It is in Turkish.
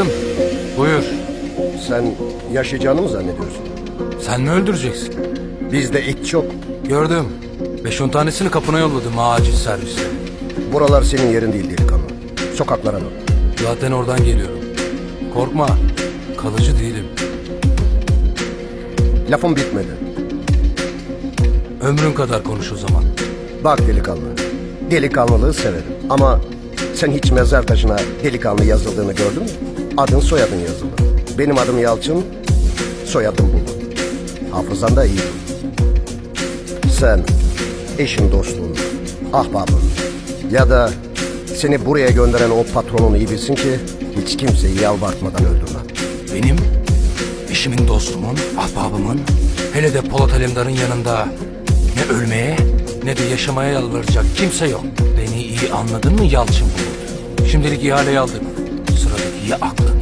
Anladım. Buyur. Sen yaşayacağını mı zannediyorsun? Sen mi öldüreceksin? Bizde it çok. Gördüm. Beş on tanesini kapına yolladım acil servise. Buralar senin yerin değil delikanlı. Sokaklara dön. Zaten oradan geliyorum. Korkma. Kalıcı değilim. Lafım bitmedi. Ömrün kadar konuş o zaman. Bak delikanlı. Delikanlılığı severim. Ama sen hiç mezar taşına delikanlı yazıldığını gördün mü? Adın soyadın yazılı. Benim adım Yalçın, soyadım Bulut. Hafızan da iyi. Sen eşin dostun, ahbabın ya da seni buraya gönderen o patronun iyi bilsin ki hiç kimseyi yalvartmadan öldürme. Benim, eşimin dostumun, ahbabımın, hele de Polat Alemdar'ın yanında ne ölmeye ne de yaşamaya yalvaracak kimse yok. Beni iyi anladın mı Yalçın Bulut? Şimdilik ihaleyi aldık ya aklı